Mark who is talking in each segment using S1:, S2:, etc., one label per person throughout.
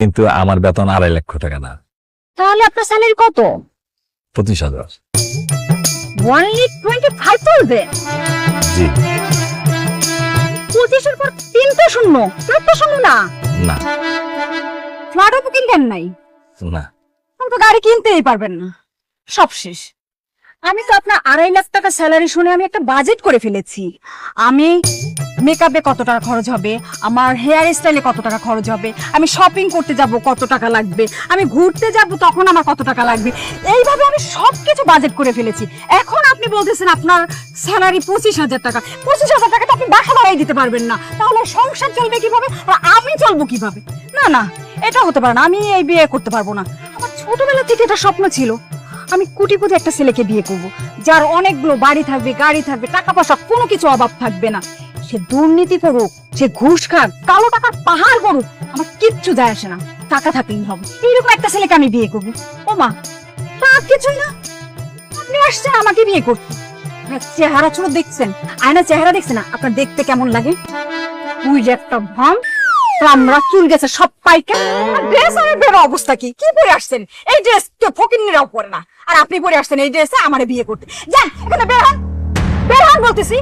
S1: কিন্তু আমার বেতন আড়াই লক্ষ টাকা না।
S2: তাহলে আপনার স্যালারি কত?
S1: পঁচিশ হাজার।
S2: টোয়েন্টি ফাইভ থাউজেন্ড
S1: জি।
S2: পঁচিশের পর তিন তো শূন্য তো শূন্য না?
S1: না।
S2: ফ্ল্যাটও নাই?
S1: না।
S2: তো গাড়ি কিনতেই পারবেন না। সব শেষ। আমি তো আপনার আড়াই লাখ টাকা স্যালারি শুনে আমি একটা বাজেট করে ফেলেছি। আমি মেকআপে কত টাকা খরচ হবে? আমার হেয়ার স্টাইলে কত টাকা খরচ হবে? আমি শপিং করতে যাব, কত টাকা লাগবে? আমি ঘুরতে যাব, তখন আমার কত টাকা লাগবে? এইভাবে আমি সব কিছু বাজেট করে ফেলেছি। এখন আপনি বলতেছেন আপনার স্যালারি পঁচিশ হাজার টাকা। পঁচিশ হাজার টাকা তো আপনি বাসা বাড়াই দিতে পারবেন না। তাহলে সংসার চলবে কীভাবে? আর আমি চলবো কীভাবে? না না, এটা হতে পারে না। আমি এই বিয়ে করতে পারব না। আমার ছোটবেলা থেকে এটা স্বপ্ন ছিল। আমি কোটিপতি একটা ছেলেকে বিয়ে করব, যার অনেকগুলো বাড়ি থাকবে, গাড়ি থাকবে টাকা পয়সা কোনো কিছু অভাব থাকবে না। সে দুর্নীতি করুক, সে ঘুষ খাক, কালো টাকার পাহাড় করুক, আমার কিচ্ছু যায় আসে না। টাকা থাকলেই হবে। এইরকম একটা ছেলেকে আমি বিয়ে করব। ও মা তা কিছুই না। আপনি আসছেন, আমাকে বিয়ে করতে। চেহারা ছোট দেখছেন আয়না চেহারা দেখছেন না আপনার দেখতে কেমন লাগে? যে একটা ভাম চামড়া চুল গেছে সব পাইকা। ড্রেস আর বের অবস্থা কি? কি পরে আসছেন? এই ড্রেস কেউ ফকিন্নিরাও পরে না। আর আপনি পরে আসছেন এই ড্রেসে আমারে বিয়ে করতে। যান এখানে বের হন। বের হন বলতেছি।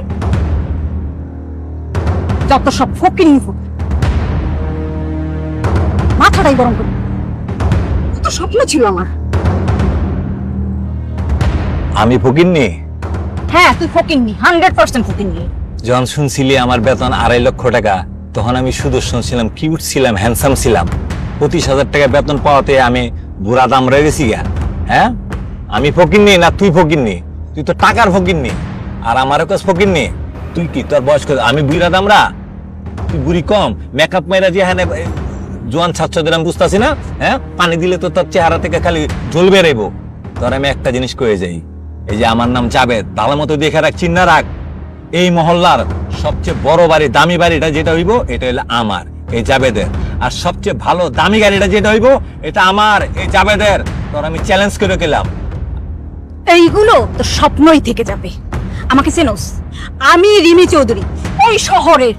S2: যত সব ফকিন্নি মাথাটাই গরম করে। কত স্বপ্ন ছিল আমার।
S1: আমি ফকিরনি
S2: হ্যাঁ তুই ফকিন্নি হান্ড্রেড পার্সেন্ট ফকিন্নি।
S1: জন শুনছিলি আমার বেতন আড়াই লক্ষ টাকা? তখন আমি সুদর্শন ছিলাম কিউট ছিলাম হ্যান্ডসাম ছিলাম। পঁচিশ হাজার টাকা বেতন পাওয়াতে আমি বুড়া দাম রয়ে গেছি গা। হ্যাঁ? আমি ফকির নি না তুই ফকিরনি তুই তো টাকার ফকির নি আর আমারও কাজ ফকিরনি তুই কি তোর বয়স কত? আমি বুড়া দামরা? তুই বুড়ি কম? মেকআপ মেরা যে হ্যাঁ জোয়ান ছাত্রদের আমি বুঝতেছি না? হ্যাঁ? পানি দিলে তো তোর চেহারা থেকে খালি জল বেরাইবো। তোর আমি একটা জিনিস কয়ে যাই। এই যে আমার নাম জাবেদ, ভালো মতো দেখে রাখ, চিন্না রাখ। এই মহল্লার সবচেয়ে বড় বাড়ি দামি বাড়িটা যেটা হইব এটা হইল আমার এই জাবেদের। আর সবচেয়ে ভালো দামি গাড়িটা যেটা হইব এটা আমার এই জাবেদের। তোর আমি চ্যালেঞ্জ করে গেলাম।
S2: এইগুলো তো স্বপ্নই থেকে যাবে। আমাকে চেনোস আমি রিমি চৌধুরী এই শহরের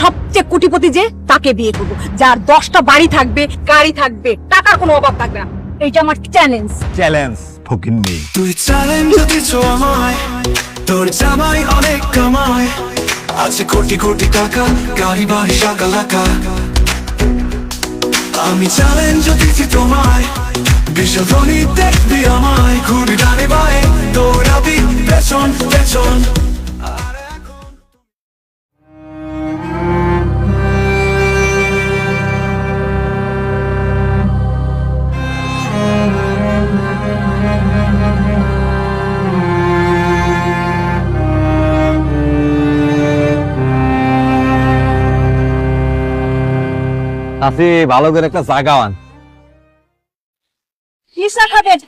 S2: সবচেয়ে কোটিপতি যে তাকে বিয়ে করব। যার দশটা বাড়ি থাকবে গাড়ি থাকবে টাকার কোনো অভাব থাকবে না। এইটা আমার চ্যালেঞ্জ
S1: চ্যালেঞ্জ ফকিন্নি।
S3: তুই চ্যালেঞ্জ দিছো আমায় তোর জামাই অনেক কামায়। আছে কোটি কোটি টাকা, গাড়ি, বাড়ি শাকা লাকা আমি চ্যালেঞ্জ দিচ্ছি তোমায় বিশ্বধনী দেখবি আমায়।
S1: আপনি ভালো করে একটা জায়গা আন
S2: হিসা খাবেন?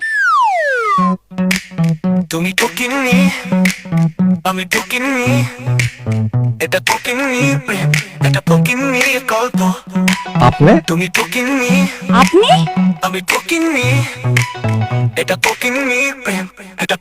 S3: তুমি টকিনি আমি টকিনি এটা টকিনি প্রেম এটা টকিনি গল্প।
S1: আপনি?
S3: তুমি টকিনি
S2: আপনি?
S3: আমি টকিনি এটা টকিনি প্রেম এটা